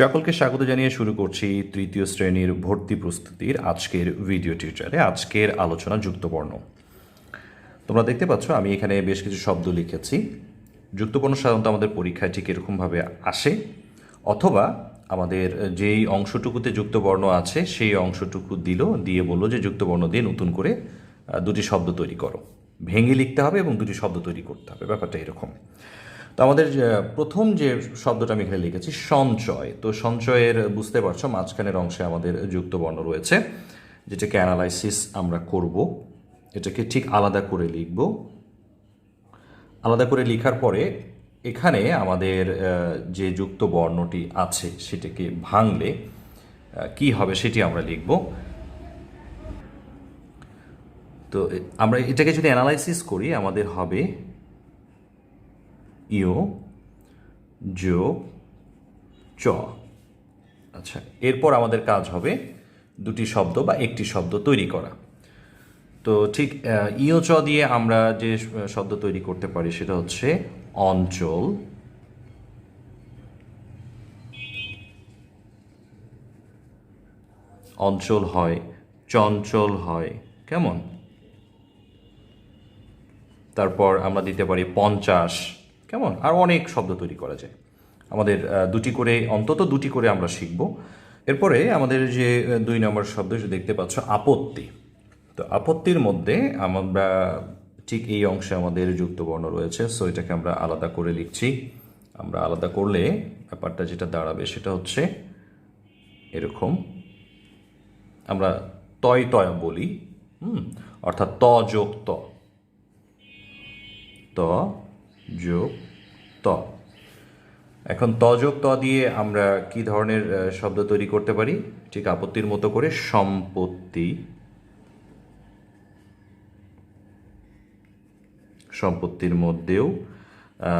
সকলকে স্বাগত জানিয়ে শুরু করছি তৃতীয় শ্রেণির ভর্তি প্রস্তুতির আজকের ভিডিও টিউটারে আজকের আলোচনা যুক্তবর্ণ। তোমরা দেখতে পাচ্ছ, আমি এখানে বেশ কিছু শব্দ লিখেছি। যুক্তবর্ণ সাধারণত আমাদের পরীক্ষায় ঠিক এরকমভাবে আসে, অথবা আমাদের যেই অংশটুকুতে যুক্তবর্ণ আছে, সেই অংশটুকু দিল, দিয়ে বলল যে যুক্তবর্ণ দিয়ে নতুন করে দুটি শব্দ তৈরি করো। ভেঙে লিখতে হবে এবং দুটি শব্দ তৈরি করতে হবে, ব্যাপারটা এরকম। তো আমাদের প্রথম যে শব্দটা আমি এখানে লিখেছি, সঞ্চয়। তো সঞ্চয়ের, বুঝতে পারছ, মাঝখানের অংশে আমাদের যুক্ত বর্ণ রয়েছে, যেটাকে অ্যানালাইসিস আমরা করব। এটাকে ঠিক আলাদা করে লিখব। আলাদা করে লেখার পরে এখানে আমাদের যে যুক্ত বর্ণটি আছে সেটাকে ভাঙলে কি হবে সেটি আমরা লিখব। তো আমরা এটাকে যদি অ্যানালাইসিস করি, আমাদের হবে ইও যোগ চ। আচ্ছা এরপর আমাদের কাজ হবে দুটি শব্দ বা একটি শব্দ তৈরি করা। তো ঠিক ইও চ দিয়ে আমরা যে শব্দ তৈরি করতে পারি সেটা হচ্ছে অঞ্চল। অঞ্চল হয়, চঞ্চল হয়, কেমন? তারপর আমরা দিতে পারি পঞ্চাশ। কেমন? আর অনেক শব্দ তৈরি করা যায়। আমাদের দুটি করে, অন্তত দুটি করে আমরা শিখব। এরপরে আমাদের যে দুই নম্বর শব্দ দেখতে পাচ্ছ, আপত্তি। তো আপত্তির মধ্যে আমরা ঠিক এই অংশে আমাদের যুক্তবর্ণ রয়েছে সো এটাকে আমরা আলাদা করে লিখছি। আমরা আলাদা করলে ব্যাপারটা যেটা দাঁড়াবে সেটা হচ্ছে এরকম। আমরা তয় তয় বলি, হুম? অর্থাৎ ত যোগ ত যোগ ত। এখন ত যোগ ত দিয়ে আমরা কি ধরনের শব্দ তৈরি করতে পারি? ঠিক আপত্তির মতো করে সম্পত্তি। সম্পত্তির মধ্যেও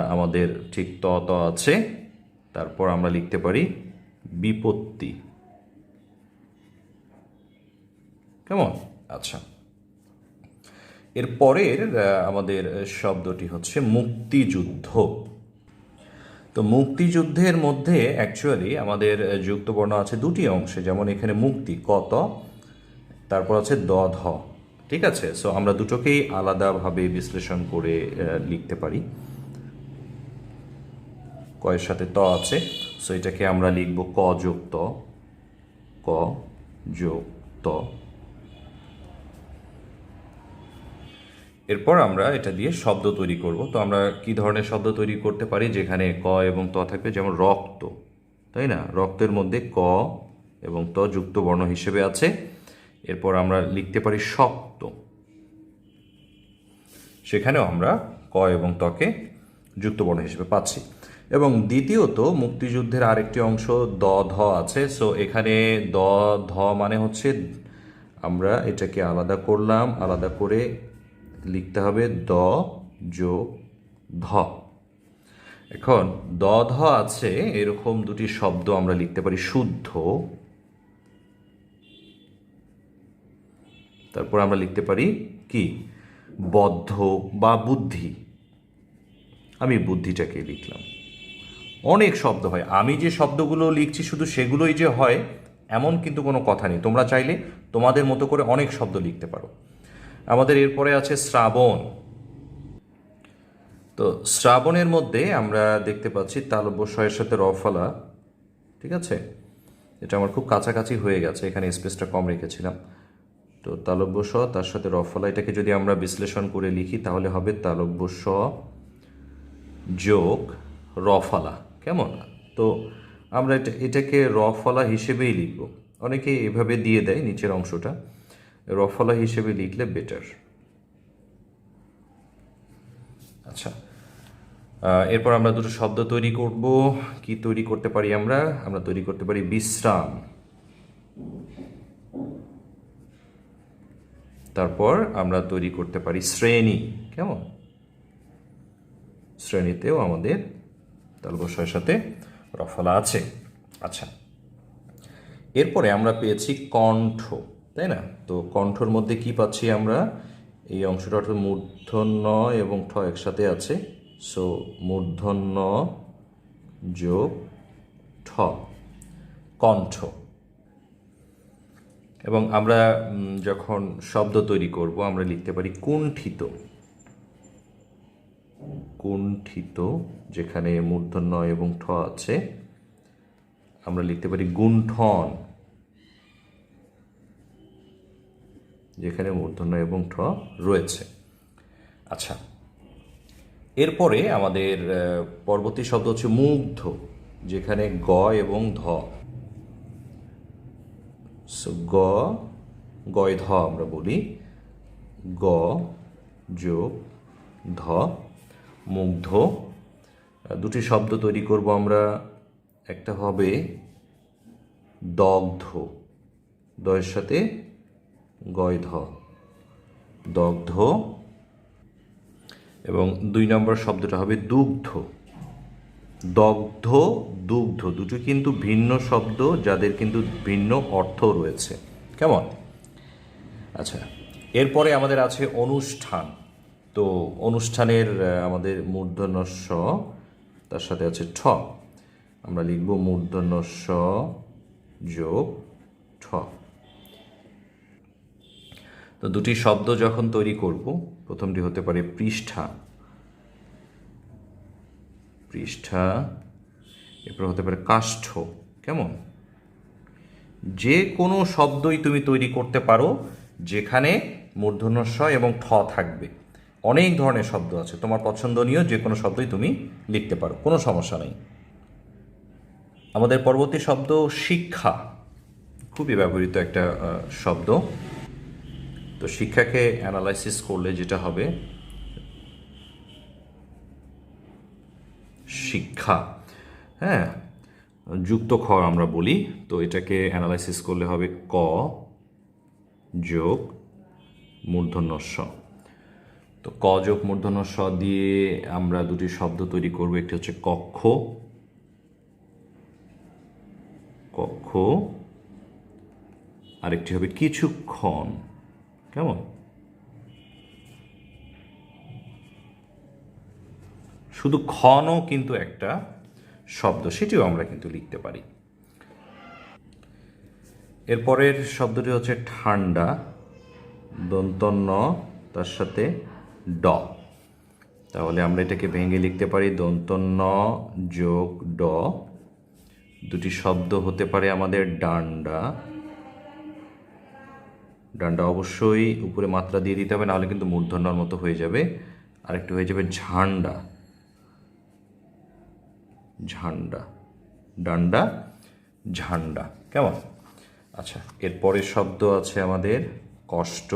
আমাদের ঠিক ত ত আছে। তারপর আমরা লিখতে পারি বিপত্তি। কেমন? আচ্ছা। এর পরের আমাদের শব্দটি হচ্ছে মুক্তিযুদ্ধ। তো মুক্তিযুদ্ধের মধ্যে অ্যাকচুয়ালি আমাদের যুক্তবর্ণ আছে দুটি অংশে, যেমন এখানে মুক্তি, কত, তারপর আছে দ ধ ঠিক আছে? সো আমরা দুটোকেই আলাদাভাবে বিশ্লেষণ করে লিখতে পারি। কয়ের সাথে ত আছে। সো এটাকে আমরা লিখব ক যোগ ত ক যোগ ত এরপর আমরা এটা দিয়ে শব্দ তৈরি করব। তো আমরা কি ধরনের শব্দ তৈরি করতে পারি? যেখানে ক এবং ত থাকবে, যেমন রক্ত, তাই না? রক্তের মধ্যে ক এবং ত যুক্ত বর্ণ হিসেবে আছে। এরপর আমরা লিখতে পারি শক্ত। সেখানেও আমরা ক এবং তকে যুক্ত বর্ণ হিসেবে পাচ্ছি। এবং দ্বিতীয়ত, মুক্তিযুদ্ধের আরেকটি অংশ দ, ধ আছে। সো এখানে দ, ধ মানে হচ্ছে আমরা এটাকে আলাদা করলাম, আলাদা করে লিখতে হবে দ যোগ ধ। এখন দ ধ আছে, এরকম দুটি শব্দ আমরা লিখতে পারি, শুদ্ধ। তারপর আমরা লিখতে পারি কি? বদ্ধ বা বুদ্ধি। আমি বুদ্ধিটাকে লিখলাম। অনেক শব্দ হয়। আমি যে শব্দগুলো লিখছি শুধু সেগুলোই যে হয়, এমন কিন্তু কোনো কথা নেই। তোমরা চাইলে তোমাদের মতো করে অনেক শব্দ লিখতে পারো। আমাদের এরপরে আছে শ্রাবণ। তো শ্রাবণের মধ্যে আমরা দেখতে পাচ্ছি তালব্যস্বয়ের সাথে রফলা, ঠিক আছে? এটা আমার খুব কাছাকাছি হয়ে গেছে, এখানে স্পেসটা কম রেখেছিলাম। তো তালব্য স তার সাথে রফলা, এটাকে যদি আমরা বিশ্লেষণ করে লিখি, তাহলে হবে তালব্য স যোগ রফলা, কেমন? তো আমরা এটা, এটাকে রফলা হিসেবেই লিখব। অনেকে এভাবে দিয়ে দেয় নিচের অংশটা। রফলা হিসেবে লিখলে বেটার আচ্ছা এরপর আমরা দুটো শব্দ তৈরি করব। কি তৈরি করতে পারি আমরা? আমরা তৈরি করতে পারি বিশ্রাম। তারপর আমরা তৈরি করতে পারি শ্রেণি। কেমন? শ্রেণীতেও আমাদের তালবস্যের সাথে রফলা আছে। আচ্ছা এরপরে আমরা পেয়েছি কণ্ঠ। তাই না? তো কণ্ঠর মধ্যে কি পাচ্ছি আমরা? এই অংশটা অর্থাৎ মূর্ধন্য এবং ঠ একসাথে আছে। সো মূর্ধন্য যোগ ঠ, কণ্ঠ। এবং আমরা যখন শব্দ তৈরি করব, আমরা লিখতে পারি কুণ্ঠিত। কুণ্ঠিত, যেখানে মূর্ধন্য এবং ঠ আছে, আমরা লিখতে পারি গুণ্ঠন। যেখানে মূর্ধন্য এবং ঠ রয়েছে। আচ্ছা এরপরে আমাদের পরবর্তী শব্দ হচ্ছে মুগ্ধ, যেখানে গ এবং ধ। গ গয় ধ আমরা বলি, গ, যোগ, ধ, মুগ্ধ। দুটি শব্দ তৈরি করব আমরা। একটা হবে দগ্ধ দয়ের সাথে গয় ধ দগ্ধ এবং দুই নম্বর শব্দটা হবে দুগ্ধ। দগ্ধ, দুগ্ধ দুটো কিন্তু ভিন্ন শব্দ, যাদের কিন্তু ভিন্ন অর্থ রয়েছে। কেমন? আচ্ছা এরপরে আমাদের আছে অনুষ্ঠান। তো অনুষ্ঠানের আমাদের মূর্ধন্য স তার সাথে আছে ঠ। আমরা লিখব মূর্ধন্য স যোগ ঠ। তো দুটি শব্দ যখন তৈরি করব, প্রথমটি হতে পারে পৃষ্ঠা। পৃষ্ঠা, এরপর হতে পারে কাষ্ঠ। কেমন? যে কোনো শব্দই তুমি তৈরি করতে পারো, যেখানে মূর্ধন্যস্ব এবং ঠ থাকবে। অনেক ধরনের শব্দ আছে, তোমার পছন্দনীয় যে কোনো শব্দই তুমি লিখতে পারো, কোনো সমস্যা নেই। আমাদের পরবর্তী শব্দ শিক্ষা। খুবই ব্যবহৃত একটা শব্দ। তো শিক্ষাকে অ্যানালাইসিস করলে যেটা হবে, শিক্ষা। হ্যাঁ যুক্ত খ আমরা বলি, তো এটাকে অ্যানালাইসিস করলে হবে ক যোগ মূর্ধন্য স তো ক যোগ মূর্ধন্য স দিয়ে আমরা দুটি শব্দ তৈরি করব, একটি হচ্ছে কক্ষ। কক্ষ, আরেকটি হবে কিছুক্ষণ। কেমন? শুধু ক্ষণও কিন্তু একটা শব্দ, সেটিও আমরা কিন্তু লিখতে পারি। এরপরের শব্দটি হচ্ছে ঠান্ডা, দন্তন্য, তার সাথে ড। তাহলে আমরা এটাকে ভেঙে লিখতে পারি, দন্তন্য যোগ ড। দুটি শব্দ হতে পারে আমাদের ডান্ডা ডান্ডা অবশ্যই উপরে মাত্রা দিয়ে দিতে হবে, নাহলে কিন্তু মূর্ধন্যর মতো হয়ে যাবে। আরেকটু হয়ে যাবে ঝান্ডা। ঝান্ডা। ডান্ডা, ঝান্ডা। কেমন? আচ্ছা এরপরের শব্দ আছে আমাদের কষ্ট,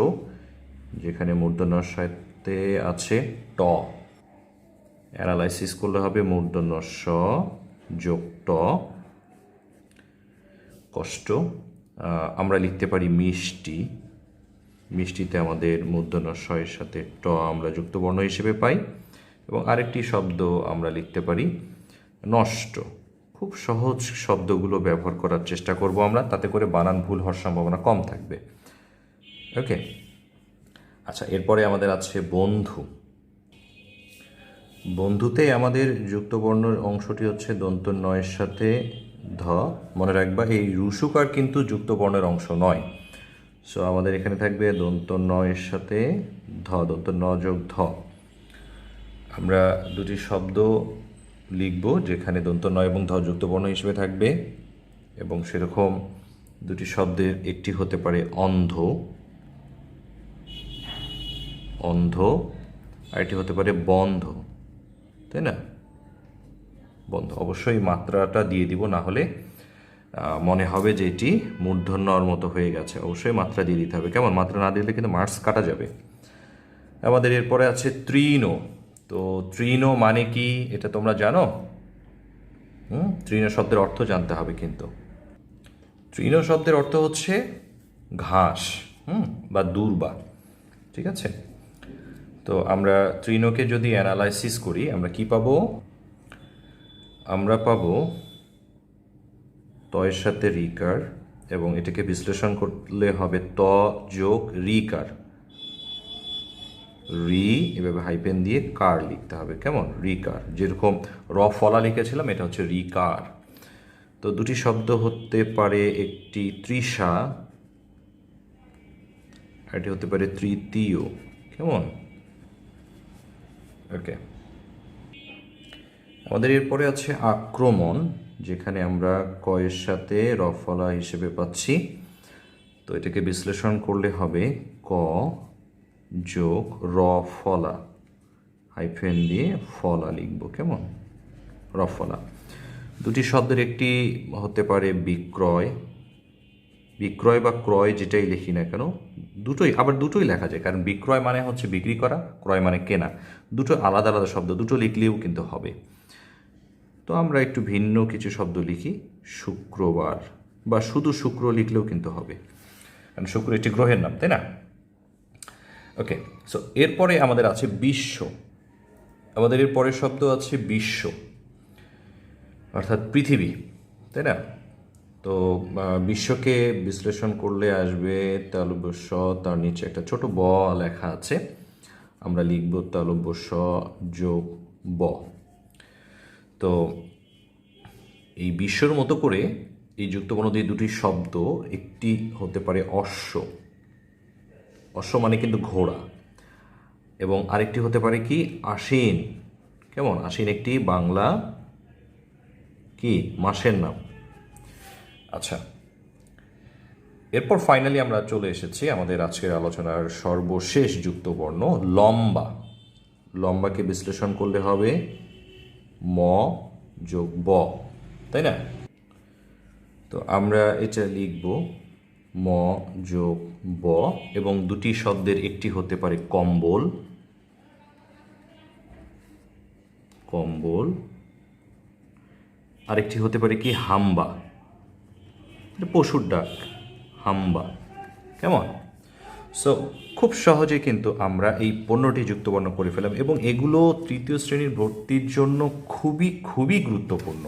যেখানে মূর্ধন্যর সাথে আছে ট। অ্যানালাইসিস করলে হবে মূর্ধন্য স যোগ ট। কষ্ট আমরা লিখতে পারি মিষ্টি। মিষ্টিতে আমাদের এর সাথে ট আমরা যুক্ত বর্ণ হিসেবে পাই এবং আরেকটি শব্দ আমরা লিখতে পারি নষ্ট। খুব সহজ শব্দগুলো ব্যবহার করার চেষ্টা করব আমরা, তাতে করে বানান ভুল হওয়ার সম্ভাবনা কম থাকবে। ওকে আচ্ছা এরপরে আমাদের আছে বন্ধু। বন্ধুতে আমাদের যুক্তবর্ণের অংশটি হচ্ছে দন্ত নয়ের সাথে ধ। মনে রাখবা, এই রুসুকার কিন্তু যুক্তবর্ণের অংশ নয়। সো আমাদের এখানে থাকবে দন্ত নয়ের সাথে ধ, দন্ত ন যোগ ধ। আমরা দুটি শব্দ লিখব যেখানে দন্ত নয় এবং ধ যুক্ত বর্ণ হিসেবে থাকবে এবং সেরকম দুটি শব্দের একটি হতে পারে অন্ধ। অন্ধ আর আরেকটি হতে পারে বন্ধ। তাই না? বন্ধ। অবশ্যই মাত্রাটা দিয়ে দিব, না হলে মনে হবে যে এটি মূর্ধন্যর মতো হয়ে গেছে। অবশ্যই মাত্রা দিয়ে দিতে হবে। কেমন? মাত্রা না দিলে কিন্তু মার্কস কাটা যাবে। আমাদের এরপরে আছে তৃণ। তো তৃণ মানে কি? এটা তোমরা জানো? হুম? তৃণ শব্দের অর্থ জানতে হবে কিন্তু। তৃণ শব্দের অর্থ হচ্ছে ঘাস, হুম? বা দুর্বা। ঠিক আছে? তো আমরা তৃণকে যদি অ্যানালাইসিস করি, আমরা কি পাবো? আমরা পাবো তয়ের সাথে রিকার এবং এটাকে বিশ্লেষণ করলে হবে ত যোগ রিকার। রি এভাবে হাইপেন দিয়ে কার লিখতে হবে, কেমন? রিকার। যেরকম র ফলা লিখেছিলাম, এটা হচ্ছে রিকার। তো দুটি শব্দ হতে পারে একটি তৃষা এটি হতে পারে তৃতীয়, কেমন? ওকে আমাদের এরপরে আছে আক্রমণ। যেখানে আমরা কয়ের সাথে রফলা হিসেবে পাচ্ছি। তো এটাকে বিশ্লেষণ করলে হবে ক যোগ র ফলা হাইফেন দিয়ে ফলা লিখব, কেমন? রফলা। দুটি শব্দের একটি হতে পারে বিক্রয়। বিক্রয় বা ক্রয় যেটাই লিখি না কেন, দুটোই, আবার দুটোই লেখা যায়, কারণ বিক্রয় মানে হচ্ছে বিক্রি করা, ক্রয় মানে কেনা। দুটো আলাদা আলাদা শব্দ, দুটো লিখলেও কিন্তু হবে। তো আমরা একটু ভিন্ন কিছু শব্দ লিখি, শুক্রবার। বা শুধু শুক্র লিখলেও কিন্তু হবে। কারণ শুক্র একটি গ্রহের নাম, তাই না? ওকে সো এরপরে আমাদের আছে বিশ্ব। আমাদের এর পরের শব্দ আছে বিশ্ব। অর্থাৎ পৃথিবী, তাই না? তো বিশ্বকে বিশ্লেষণ করলে আসবে তালব্য স তার নিচে একটা ছোট ব লেখা আছে। আমরা লিখব তালব্য স যোগ ব। তো এই বিশ্বর মতো করে এই যুক্তবর্ণ দিয়ে দুটি শব্দ, একটি হতে পারে অশ্ব। অশ্ব মানে কিন্তু ঘোড়া। এবং আরেকটি হতে পারে কি? আশ্বিন। কেমন? আশ্বিন একটি বাংলা কি? মাসের নাম। আচ্ছা। এরপর ফাইনালি আমরা চলে এসেছি আমাদের আজকের আলোচনার সর্বশেষ যুক্তবর্ণ, লম্বা। লম্বাকে বিশ্লেষণ করলে হবে ম যোগ ব, তাই না? তো আমরা এটা লিখব ম যোগ ব, এবং দুটি শব্দের একটি হতে পারে কম্বল। কম্বল। আরেকটি হতে পারে কি? হাম্বা। পশুর ডাক, হাম্বা। কেমন? সো খুব সহজে কিন্তু আমরা এই পণ্যটি যুক্তবর্ণ করে ফেলাম এবং এগুলো তৃতীয় শ্রেণির ভর্তির জন্য খুবই খুবই গুরুত্বপূর্ণ।